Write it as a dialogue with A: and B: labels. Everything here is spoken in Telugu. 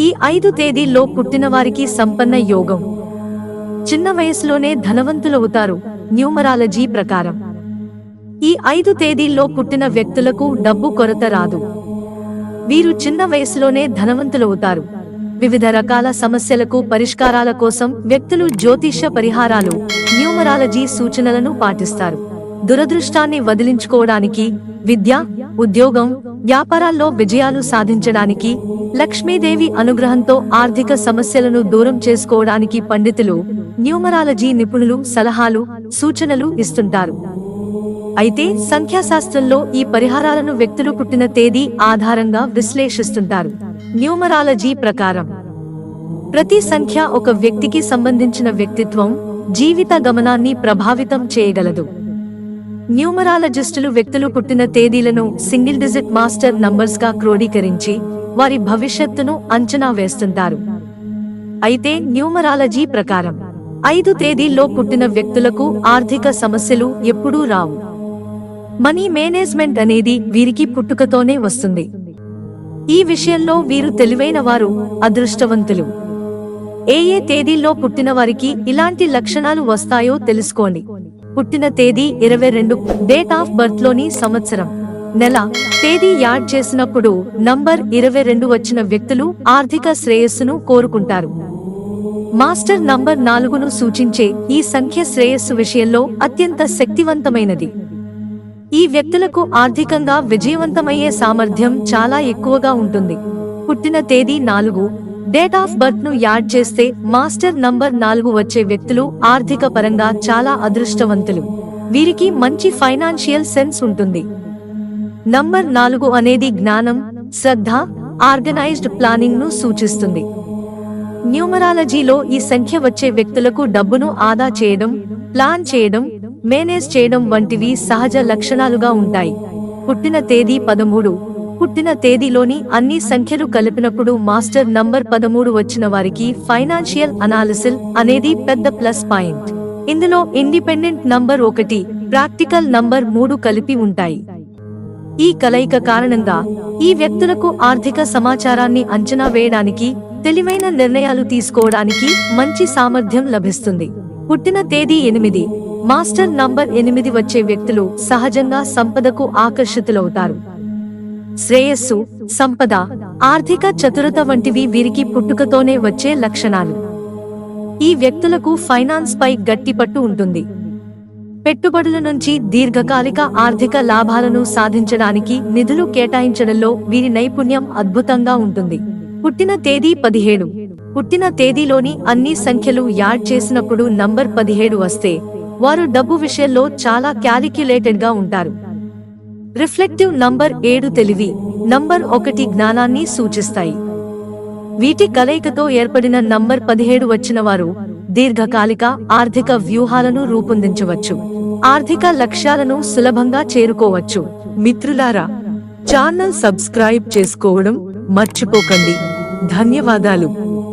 A: ఈ ఐదు తేదీల్లో పుట్టిన వారికి సంపన్న యోగం. చిన్న వయసులోనే ధనవంతులవుతారు న్యూమరాలజీ ప్రకారం. ఈ ఐదు తేదీల్లో పుట్టిన వ్యక్తులకు డబ్బు కొరత రాదు. వీరు చిన్న వయసులోనే ధనవంతులవుతారు. వివిధ రకాల సమస్యలకు పరిష్కారాల కోసం వ్యక్తులు జ్యోతిష్య పరిహారాలు న్యూమరాలజీ సూచనలను పాటిస్తారు. దురదృష్టాన్ని వదిలించుకోవడానికి విద్య ఉద్యోగం వ్యాపారాల్లో విజయాలు సాధించడానికి లక్ష్మీదేవి అనుగ్రహంతో ఆర్థిక సమస్యలను దూరం చేసుకోవడానికి పండితులు న్యూమరాలజీ నిపుణులు సలహాలు సూచనలు ఇస్తుంటారు. అయితే సంఖ్యాశాస్త్రంలో ఈ పరిహారాలను వ్యక్తులు పుట్టిన తేదీ ఆధారంగా విశ్లేషిస్తుంటారు. న్యూమరాలజీ ప్రకారం ప్రతి సంఖ్య ఒక వ్యక్తికి సంబంధించిన వ్యక్తిత్వం జీవిత గమనాన్ని ప్రభావితం చేయగలదు. న్యూమరాలజిస్టులు వ్యక్తులు పుట్టిన తేదీలను సింగిల్ డిజిట్ మాస్టర్ నంబర్స్గా క్రోడీకరించి వారి భవిష్యత్తును అంచనా వేస్తుంటారు. అయితే న్యూమరాలజీ ప్రకారం ఐదు తేదీల్లో పుట్టిన వ్యక్తులకు ఆర్థిక సమస్యలు ఎప్పుడూ రావు. మనీ మేనేజ్మెంట్ అనేది వీరికి పుట్టుకతోనే వస్తుంది. ఈ విషయంలో వీరు తెలివైన వారు అదృష్టవంతులు. ఏ ఏ తేదీల్లో పుట్టిన వారికి ఇలాంటి లక్షణాలు వస్తాయో తెలుసుకోండి. పుట్టిన తేదీ ఇరవై రెండు డేట్ ఆఫ్ బర్త్లోని సంవత్సరం. నెల తేదీ యాడ్ చేసినప్పుడు నంబర్ ఇరవై రెండు వచ్చిన వ్యక్తులు ఆర్థిక శ్రేయస్సును కోరుకుంటారు. మాస్టర్ నంబర్ నాలుగును సూచించే ఈ సంఖ్య శ్రేయస్సు విషయంలో అత్యంత శక్తివంతమైనది. ఈ వ్యక్తులకు ఆర్థికంగా విజయవంతమయ్యే సామర్థ్యం చాలా ఎక్కువగా ఉంటుంది. పుట్టిన తేదీ నాలుగు డేట్ ఆఫ్ బర్త్ను యాడ్ చేస్తే మాస్టర్ నంబర్ నాలుగు వచ్చే వ్యక్తులు ఆర్థిక పరంగా చాలా అదృష్టవంతులు. వీరికి మంచి ఫైనాన్షియల్ సెన్స్ ఉంటుంది. నంబర్ నాలుగు అనేది జ్ఞానం శ్రద్ధ ఆర్గనైజ్డ్ ప్లానింగ్ను సూచిస్తుంది. న్యూమరాలజీలో ఈ సంఖ్య వచ్చే వ్యక్తులకు డబ్బును ఆదా చేయడం ప్లాన్ చేయడం మేనేజ్ చేయడం వంటివి సహజ లక్షణాలుగా ఉంటాయి. పుట్టిన తేదీ పదమూడు పుట్టిన తేదీలోని అన్ని సంఖ్యలు కలిపినప్పుడు మాస్టర్ నంబర్ పదమూడు వచ్చిన వారికి ఫైనాన్షియల్ అనాలిసిల్ అనేది పెద్ద ప్లస్ పాయింట్. ఇందులో ఇండిపెండెంట్ నంబర్ ఒకటి ప్రాక్టికల్ నంబర్ మూడు కలిపి ఉంటాయి. ఈ కలయిక కారణంగా ఈ వ్యక్తులకు ఆర్థిక సమాచారాన్ని అంచనా వేయడానికి తెలివైన నిర్ణయాలు తీసుకోవడానికి మంచి సామర్థ్యం లభిస్తుంది. పుట్టిన తేదీ ఎనిమిది మాస్టర్ నంబర్ ఎనిమిది వచ్చే వ్యక్తులు సహజంగా సంపదకు ఆకర్షితులవుతారు. శ్రేయస్సు సంపద ఆర్థిక చతురత వంటివి వీరికి పుట్టుకతోనే వచ్చే లక్షణాలు. ఈ వ్యక్తులకు ఫైనాన్స్ పై గట్టిపట్టు ఉంటుంది. పెట్టుబడుల నుంచి దీర్ఘకాలిక ఆర్థిక లాభాలను సాధించడానికి నిధులు కేటాయించడంలో వీరి నైపుణ్యం అద్భుతంగా ఉంటుంది. పుట్టిన తేదీ పదిహేడు పుట్టిన తేదీలోని అన్ని సంఖ్యలు యాడ్ చేసినప్పుడు నంబర్ పదిహేడు వస్తే వారు డబ్బు విషయంలో చాలా క్యాలిక్యులేటెడ్గా ఉంటారు. రిఫ్లెక్టివ్ నంబర్ ఏడు తెలివి నంబర్ ఒకటి జ్ఞానాన్ని సూచిస్తాయి. వీటి కలయికతో ఏర్పడిన నంబర్ పదిహేడు వచ్చిన వారు దీర్ఘకాలిక ఆర్థిక వ్యూహాలను రూపొందించవచ్చు. ఆర్థిక లక్ష్యాలను సులభంగా చేరుకోవచ్చు. మిత్రులారా ఛానల్ సబ్స్క్రైబ్ చేసుకోవడం మర్చిపోకండి. ధన్యవాదాలు.